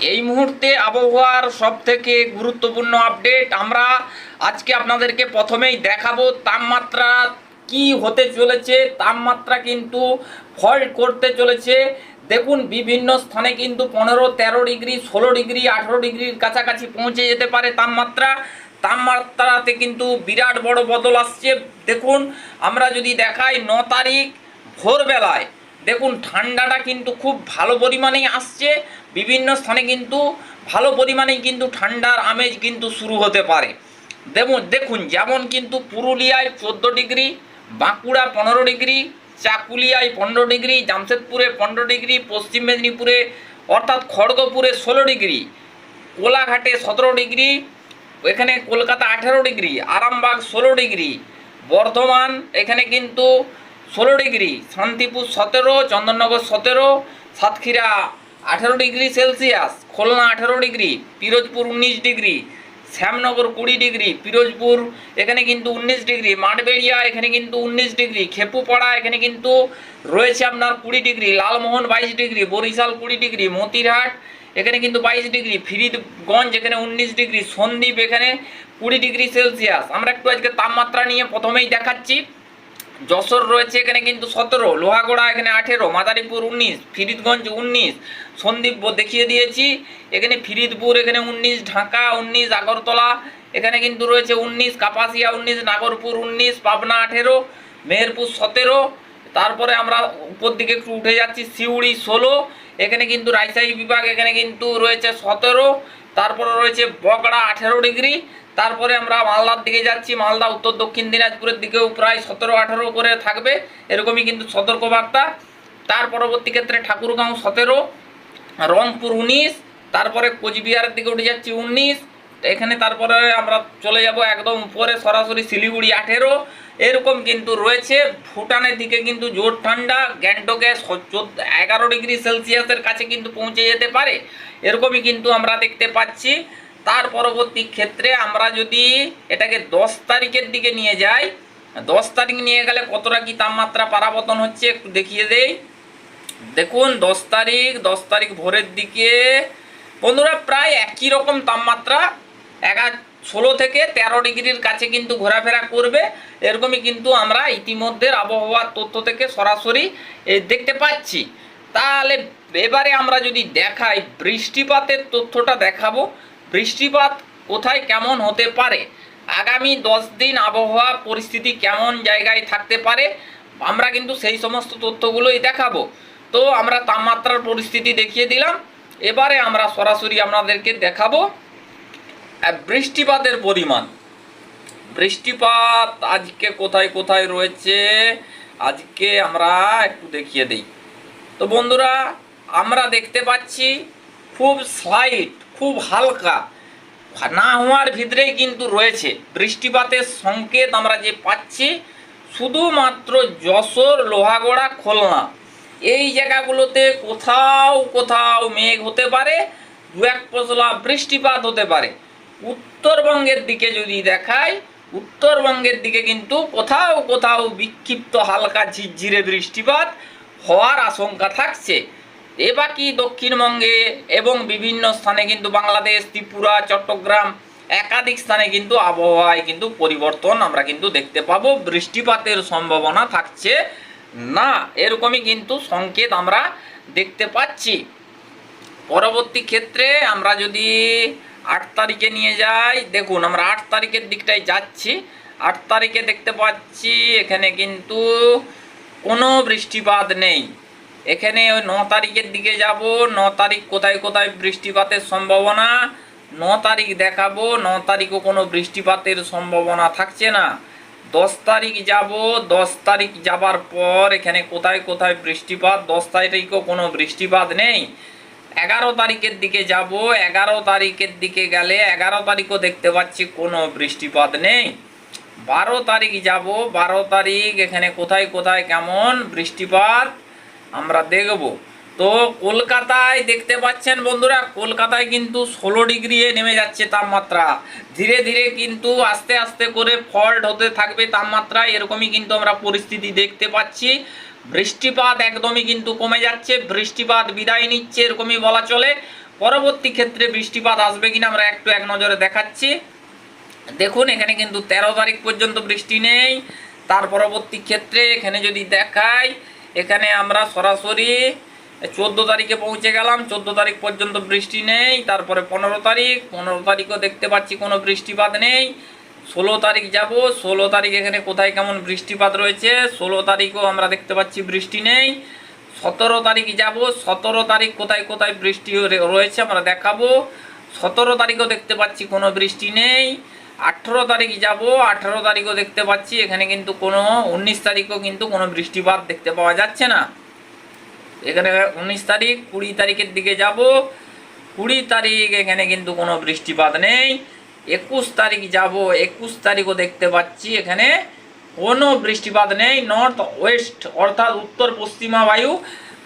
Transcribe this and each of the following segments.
এই মুহূর্তে আবহাওয়ার সব থেকে গুরুত্বপূর্ণ আপডেট আমরা আজকে আপনাদেরকে প্রথমেই দেখাবো তাপমাত্রা কি হতে চলেছে, তাপমাত্রা কিন্তু ফল্ট করতে চলেছে। দেখুন, বিভিন্ন স্থানে কিন্তু পনেরো, তেরো ডিগ্রি, ষোলো ডিগ্রি, আঠেরো ডিগ্রির কাছাকাছি পৌঁছে যেতে পারে তাপমাত্রা। তাপমাত্রাতে কিন্তু বিরাট বড় বদল আসছে। দেখুন, আমরা যদি দেখাই ন তারিখ ভোরবেলায়, দেখুন, ঠান্ডাটা কিন্তু খুব ভালো পরিমাণেই আসছে। বিভিন্ন স্থানে কিন্তু ভালো পরিমাণেই কিন্তু ঠান্ডার আমেজ কিন্তু শুরু হতে পারে। দেখুন দেখুন, যেমন কিন্তু পুরুলিয়ায় চোদ্দ ডিগ্রি, বাঁকুড়া পনেরো ডিগ্রি, চাকুলিয়ায় পনেরো ডিগ্রি, জামশেদপুরে পনেরো ডিগ্রি, পশ্চিম মেদিনীপুরে, অর্থাৎ খড়গপুরে ষোলো ডিগ্রি, কোলাঘাটে সতেরো ডিগ্রি, এখানে কলকাতা আঠেরো ডিগ্রি, আরামবাগ ষোলো ডিগ্রি, বর্ধমান এখানে কিন্তু ষোলো ডিগ্রি, শান্তিপুর সতেরো, চন্দননগর সতেরো, সাতক্ষীরা আঠেরো ডিগ্রি সেলসিয়াস, খুলনা আঠারো ডিগ্রি, পিরোজপুর উনিশ ডিগ্রি, শ্যামনগর কুড়ি ডিগ্রি, পিরোজপুর এখানে কিন্তু উনিশ ডিগ্রি, মাঠবেড়িয়া এখানে কিন্তু উনিশ ডিগ্রি, খেপুপাড়া এখানে কিন্তু রয়েছে আপনার কুড়ি ডিগ্রি, লালমোহন বাইশ ডিগ্রি, বরিশাল কুড়ি ডিগ্রি, মতিরহাট এখানে কিন্তু বাইশ ডিগ্রি, ফিরিদগঞ্জ এখানে উনিশ ডিগ্রি, সন্দ্বীপ এখানে কুড়ি ডিগ্রি সেলসিয়াস। আমরা একটু আজকে তাপমাত্রা নিয়ে প্রথমেই দেখাচ্ছি। যশোর রয়েছে এখানে কিন্তু সতেরো, লোহাগড়া এখানে আঠেরো, মাদারীপুর উনিশ, ফিরিদগঞ্জ উনিশ সন্দ্বীপ ব- দেখিয়ে দিয়েছি। এখানে ফিরিদপুর, এখানে উনিশ, ঢাকা উনিশ, আগরতলা, এখানে কিন্তু রয়েছে উনিশ, কাপাসিয়া উনিশ, নাগরপুর উনিশ, পাবনা আঠেরো, মেহেরপুর সতেরো। তারপরে আমরা উপর দিকে একটু উঠে যাচ্ছি, সিউড়ি ষোলো। এখানে কিন্তু রাজশাহী বিভাগ, এখানে কিন্তু রয়েছে সতেরো। তারপরে রয়েছে বগড়া আঠেরো ডিগ্রি। তারপরে আমরা মালদার দিকে যাচ্ছি। মালদা, উত্তর, দক্ষিণ দিনাজপুরের দিকেও প্রায় সতেরো, আঠেরো করে থাকবে। এরকমই কিন্তু সতর্কবার্তা। তার পরবর্তী ক্ষেত্রে ঠাকুরগাঁও সতেরো, রংপুর উনিশ, তারপরে কোচবিহারের দিকে উঠে যাচ্ছি উনিশ এখানে তারপরে আমরা চলে যাব একদম উপরে, সরাসরি শিলিগুড়ি আঠেরো। এরকম কিন্তু রয়েছে। ভুটানের দিকে কিন্তু জোর ঠান্ডা। গ্যাংটকে এগারো ডিগ্রি সেলসিয়াসের কাছে কিন্তু পৌঁছে যেতে পারে। এরকমই কিন্তু আমরা দেখতে পাচ্ছি। তার পরবর্তী ক্ষেত্রে আমরা যদি এটাকে দশ তারিখের দিকে নিয়ে যাই, দশ তারিখ নিয়ে গেলে কতটা কি তাপমাত্রা পারাবতন হচ্ছে একটু দেখিয়ে দেই। দেখুন, দশ তারিখ দশ তারিখ ভোরের দিকে, বন্ধুরা প্রায় একই রকম তাপমাত্রা এগার ষোলো থেকে তেরো ডিগ্রির কাছে কিন্তু ঘোরাফেরা করবে। এরকমই কিন্তু আমরা ইতিমধ্যে আবহাওয়ার তথ্য থেকে সরাসরি দেখতে পাচ্ছি। তাহলে এবারে আমরা যদি দেখাই বৃষ্টিপাতের তথ্যটা দেখাবো। বৃষ্টিপাত কোথায় কেমন হতে পারে? আগামী দশ দিন আবহাওয়া পরিস্থিতি কেমন জায়গায় থাকতে পারে? আমরা কিন্তু সেই সমস্ত তথ্যগুলোই দেখাবো। তো আমরা তাপমাত্রার পরিস্থিতি দেখিয়ে দিলাম। এবারে আমরা সরাসরি আপনাদেরকে দেখাবো। বৃষ্টিপাতের পরিমাণ। বৃষ্টিপাত আজকে কোথায় কোথায় রয়েছে, আজকে আমরা একটু দেখিয়ে দিই। তো বন্ধুরা, আমরা দেখতে পাচ্ছি খুব স্লাইট খুব হালকা, না হওয়ার ভিতরেই কিন্তু রয়েছে। বৃষ্টিপাতের সংকেত আমরা যে পাচ্ছি, শুধুমাত্র যশোর, লোহাগড়া, খুলনা। এই জায়গাগুলোতে কোথাও কোথাও মেঘ হতে পারে দু এক পশলা বৃষ্টিপাত হতে পারে। উত্তরবঙ্গের দিকে যদি দেখাই, উত্তরবঙ্গের দিকে কিন্তু কোথাও কোথাও বিক্ষিপ্ত হালকা ঝিরঝিরে বৃষ্টিপাত হওয়ার আশঙ্কা থাকছে। এ বাকি দক্ষিণবঙ্গে এবং বিভিন্ন স্থানে কিন্তু বাংলাদেশ, ত্রিপুরা, চট্টগ্রাম একাধিক স্থানে কিন্তু আবহাওয়ায় কিন্তু পরিবর্তন আমরা কিন্তু দেখতে পাবো। বৃষ্টিপাতের সম্ভাবনা থাকছে না, এরকমই কিন্তু সংকেত আমরা দেখতে পাচ্ছি। পরবর্তী ক্ষেত্রে আমরা যদি আট তারিখে নিয়ে যাই। দেখুন, আমরা আট তারিখের দিকটায় যাচ্ছি। আট তারিখে দেখতে পাচ্ছি, এখানে কিন্তু কোনো বৃষ্টিপাত নেই। এখানে ওই ন তারিখের দিকে যাব। ন তারিখ কোথায় কোথায় বৃষ্টিপাতের সম্ভাবনা? ন তারিখ দেখাবো। ন তারিখও কোনো বৃষ্টিপাতের সম্ভাবনা থাকছে না। দশ তারিখ যাব। দশ তারিখ যাবার পর এখানে কোথায় কোথায় বৃষ্টিপাত? দশ তারিখও কোনো বৃষ্টিপাত নেই। এগারো তারিখের দিকে যাব, এগারো তারিখের দিকে গেলে এগারো তারিখও দেখতে পাচ্ছি কোনো বৃষ্টিপাত নেই। বারো তারিখ যাব, বারো তারিখ এখানে কোথায় কোথায় কেমন বৃষ্টিপাত আমরা দেখব। তো কলকাতায় দেখতে পাচ্ছেন বন্ধুরা, কলকাতায় কিন্তু ষোলো ডিগ্রি নেমে যাচ্ছে তাপমাত্রা। ধীরে ধীরে কিন্তু আস্তে আস্তে করে ফল্ট হতে থাকবে তাপমাত্রা, এরকমই কিন্তু আমরা পরিস্থিতি দেখতে পাচ্ছি। বৃষ্টিপাত একদমই কিন্তু কমে যাচ্ছে, বৃষ্টিপাত বিদায় নিচ্ছে, এরকমই বলা চলে। পরবর্তী ক্ষেত্রে বৃষ্টিপাত আসবে কিনা আমরা একটু এক নজরে দেখাচ্ছি। দেখুন, এখানে কিন্তু তেরো তারিখ পর্যন্ত বৃষ্টি নেই। তার পরবর্তী ক্ষেত্রে এখানে যদি দেখাই, এখানে আমরা সরাসরি চোদ্দ তারিখে পৌঁছে গেলাম। চোদ্দ তারিখ পর্যন্ত বৃষ্টি নেই, তারপরে পনেরো তারিখ। পনেরো তারিখও দেখতে পাচ্ছি কোনো বৃষ্টিপাত নেই। ষোলো তারিখ যাব, ষোলো তারিখ এখানে কোথায় কেমন বৃষ্টিপাত রয়েছে, ষোলো তারিখও আমরা দেখতে পাচ্ছি বৃষ্টি নেই। সতেরো তারিখ যাব, সতেরো তারিখ কোথায় কোথায় বৃষ্টি রয়েছে আমরা দেখাবো। সতেরো তারিখও দেখতে পাচ্ছি কোনো বৃষ্টি নেই। আঠেরো তারিখ যাব, আঠেরো তারিখও দেখতে পাচ্ছি, এখানে কিন্তু কোনো, উনিশ তারিখও কিন্তু কোনো বৃষ্টিপাত দেখতে পাওয়া যাচ্ছে না। এখানে উনিশ তারিখ, কুড়ি তারিখের দিকে যাব, কুড়ি তারিখ এখানে কিন্তু কোনো বৃষ্টিপাত নেই। একুশ তারিখ যাব, একুশ তারিখও দেখতে পাচ্ছি এখানে। কোনো বৃষ্টিপাত নেই নর্থ ওয়েস্ট অর্থাৎ উত্তর পশ্চিমা বায়ু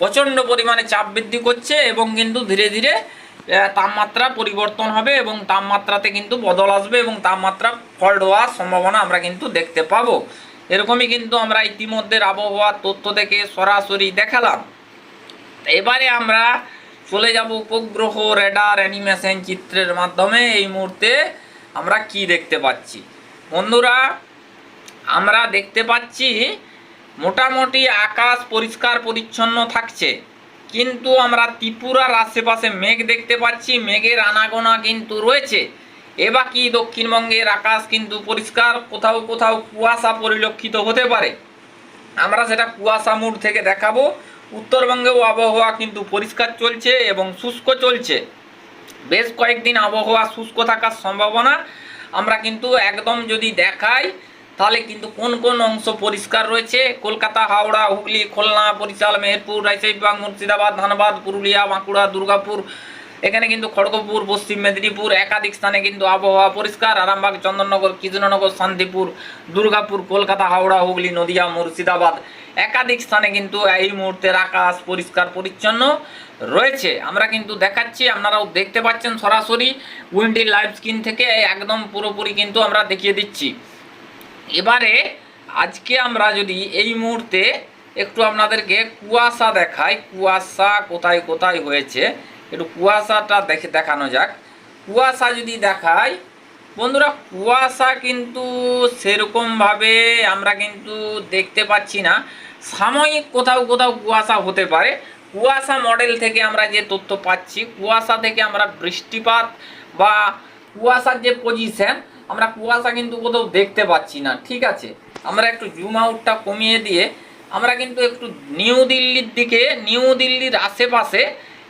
প্রচণ্ড পরিমাণে চাপ বৃদ্ধি করছে এবং কিন্তু ধীরে ধীরে তাপমাত্রা পরিবর্তন হবে এবং তাপমাত্রাতে কিন্তু বদল আসবে এবং তাপমাত্রা ফল্ট হওয়ার সম্ভাবনা আমরা কিন্তু দেখতে পাবো। এরকমই কিন্তু আমরা ইতিমধ্যে আবহাওয়ার তথ্য থেকে সরাসরি দেখালাম। এবারে আমরা চলে যাব উপগ্রহ রেডার অ্যানিমেশন চিত্রের মাধ্যমে। এই মুহূর্তে আমরা কি দেখতে পাচ্ছি? বন্ধুরা, আমরা দেখতে পাচ্ছি মোটামুটি আকাশ পরিষ্কার পরিচ্ছন্ন থাকছে। কিন্তু আমরা ত্রিপুরার আশেপাশে মেঘ দেখতে পাচ্ছি, মেঘের আনাগোনা কিন্তু রয়েছে। এবার কি দক্ষিণবঙ্গের আকাশ কিন্তু পরিষ্কার, কোথাও কোথাও কুয়াশা পরিলক্ষিত হতে পারে। আমরা সেটা কুয়াশা মুড থেকে দেখাবো। উত্তরবঙ্গেও আবহাওয়া কিন্তু পরিষ্কার চলছে এবং শুষ্ক চলছে। বেশ কয়েকদিন আবহাওয়া শুষ্ক থাকার সম্ভাবনা। আমরা কিন্তু একদম যদি দেখাই, তাহলে কিন্তু কোন কোন অংশ পরিষ্কার রয়েছে? কলকাতা, হাওড়া, হুগলি, খুলনা, বরিশাল, মেহেরপুর রাজশাহীবাগ মুর্শিদাবাদ, ধানবাদ, পুরুলিয়া, বাঁকুড়া, দুর্গাপুর এখানে কিন্তু খড়গপুর, পশ্চিম মেদিনীপুর, একাধিক স্থানে কিন্তু আবহাওয়া পরিষ্কার। আরামবাগ, চন্দননগর কৃষ্ণনগর শান্তিপুর, দুর্গাপুর, কলকাতা, হাওড়া, হুগলি, নদিয়া, মুর্শিদাবাদ। একাধিক স্থানে কিন্তু এই মুহূর্তের আকাশ পরিষ্কার, পরিচ্ছন্ন রয়েছে। আমরা কিন্তু দেখাচ্ছি, আপনারাও দেখতে পাচ্ছেন সরাসরি উইন্ডি লাইভ স্ক্রিন থেকে একদম পুরোপুরি কিন্তু আমরা দেখিয়ে দিচ্ছি। এবারে আজকে আমরা যদি এই মুহূর্তে একটু আপনাদেরকে কুয়াশা দেখাই, কুয়াশা কোথায় কোথায় হয়েছে? একটু কুয়াশাটা দেখে দেখানো যাক। কুয়াশা যদি দেখাই, বন্ধুরা কুয়াশা কিন্তু সেরকমভাবে আমরা কিন্তু দেখতে পাচ্ছি না। সাময়িক কোথাও কোথাও কুয়াশা হতে পারে। কুয়াশা মডেল থেকে আমরা যে তথ্য পাচ্ছি, কুয়াশা থেকে আমরা বৃষ্টিপাত বা কুয়াশার যে পজিশন আমরা কুয়াশা কিন্তু কোথাও দেখতে পাচ্ছি না, ঠিক আছে? আমরা একটু জুম আউটটা কমিয়ে দিয়ে, আমরা কিন্তু একটু নিউ দিল্লির দিকে, নিউ দিল্লির আশেপাশে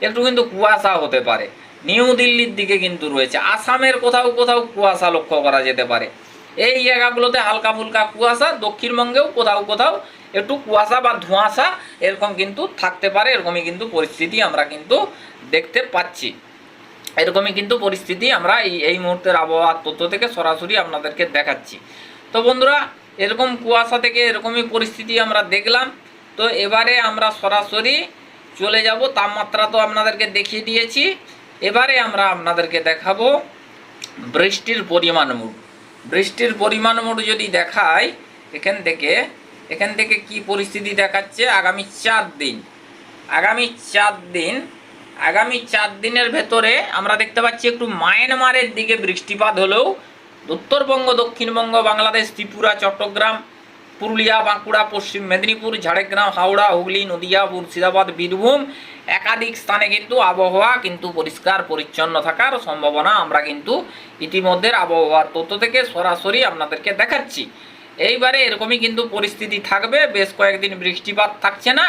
একটু কিন্তু কুয়াশা হতে পারে। নিউ দিল্লির দিকে কিন্তু রয়েছে। আসামের কোথাও কোথাও কুয়াশা লক্ষ্য করা যেতে পারে। এই জায়গাগুলোতে হালকা ফুলকা কুয়াশা, দক্ষিণবঙ্গেও কোথাও কোথাও একটু কুয়াশা বা ধোঁয়াশা এরকম কিন্তু থাকতে পারে। এরকমই কিন্তু পরিস্থিতি আমরা কিন্তু দেখতে পাচ্ছি। এরকমই কিন্তু পরিস্থিতি আমরা এই এই মুহূর্তের আবহাওয়ার তথ্য থেকে সরাসরি আপনাদেরকে দেখাচ্ছি। তো বন্ধুরা, এরকম কুয়াশা থেকে এরকমই পরিস্থিতি আমরা দেখলাম। তো এবারে আমরা সরাসরি চলে যাব, তাপমাত্রা তো আপনাদেরকে দেখিয়ে দিয়েছি। এবারে আমরা আপনাদেরকে দেখাবো বৃষ্টির পরিমাণ মুড। বৃষ্টির পরিমাণ মুড যদি দেখাই, এখান থেকে এখান থেকে কি পরিস্থিতি দেখাচ্ছে? আগামী চার দিন, আগামী চার দিন, আগামী চার দিনের ভেতরে আমরা দেখতে পাচ্ছি একটু মায়ানমারের দিকে বৃষ্টিপাত হলেও উত্তরবঙ্গ, দক্ষিণবঙ্গ, বাংলাদেশ, ত্রিপুরা, চট্টগ্রাম পুরুলিয়া, বাঁকুড়া, পশ্চিম মেদিনীপুর, ঝাড়গ্রাম, হাওড়া, হুগলি নদিয়া মুর্শিদাবাদ বীরভূম একাধিক স্থানে কিন্তু আবহাওয়া কিন্তু পরিষ্কার, পরিচ্ছন্ন থাকার সম্ভাবনা আমরা কিন্তু ইতিমধ্যে আবহাওয়ার তথ্য থেকে সরাসরি আপনাদেরকে দেখাচ্ছি। এইবারে এরকমই কিন্তু পরিস্থিতি থাকবে, বেশ কয়েকদিন বৃষ্টিপাত থাকছে না,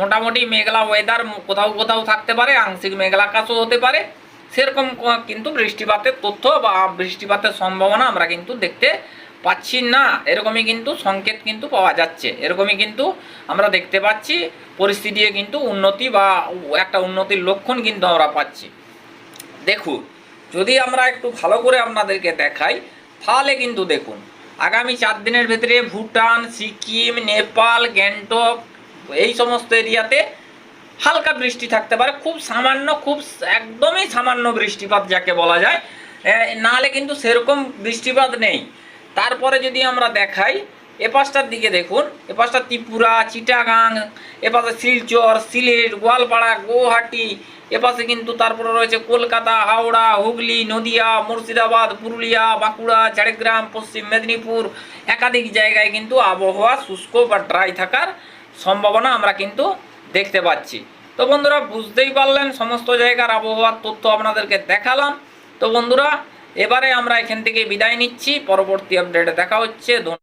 মোটামুটি মেঘলা ওয়েদার কোথাও কোথাও থাকতে পারে, আংশিক মেঘলা আকাশও হতে পারে। সেরকম কিন্তু বৃষ্টিপাতের তথ্য বা বৃষ্টিপাতের সম্ভাবনা আমরা কিন্তু দেখতে পাচ্ছি না, এরকমই কিন্তু সংকেত কিন্তু পাওয়া যাচ্ছে। এরকমই কিন্তু আমরা দেখতে পাচ্ছি পরিস্থিতিও কিন্তু উন্নতি বা একটা উন্নতির লক্ষণ কিন্তু আমরা পাচ্ছি। দেখুন, যদি আমরা একটু ভালো করে আপনাদেরকে দেখাই, তাহলে কিন্তু দেখুন, আগামী চার দিনের ভেতরে ভুটান, সিকিম, নেপাল, গ্যাংটক, এই সমস্ত এরিয়াতে হালকা বৃষ্টি থাকতে পারে, খুব সামান্য, খুব একদমই সামান্য বৃষ্টিপাত যাকে বলা যায়। নাহলে কিন্তু সেরকম বৃষ্টিপাত নেই। তারপরে যদি আমরা দেখাই, এ পাশটার দিকে দেখুন, এ পাশটা ত্রিপুরা, চিটাগাং, এ পাশে শিলচর, সিলেট, গোয়ালপাড়া, গুয়াহাটি এপাশে কিন্তু তারপরে রয়েছে কলকাতা, হাওড়া, হুগলি, নদিয়া, মুর্শিদাবাদ, পুরুলিয়া, বাঁকুড়া, ঝাড়গ্রাম, পশ্চিম মেদিনীপুর। একাধিক জায়গায় কিন্তু আবহাওয়া শুষ্ক বা ড্রাই থাকার সম্ভাবনা আমরা কিন্তু দেখতে পাচ্ছি। তো বন্ধুরা, বুঝতেই পারলেন, সমস্ত জায়গার আবহাওয়ার তথ্য আপনাদেরকে দেখালাম। তো বন্ধুরা এবারে আমরা এখান থেকে বিদায় নিচ্ছি। পরবর্তী আপডেটে দেখা হচ্ছে।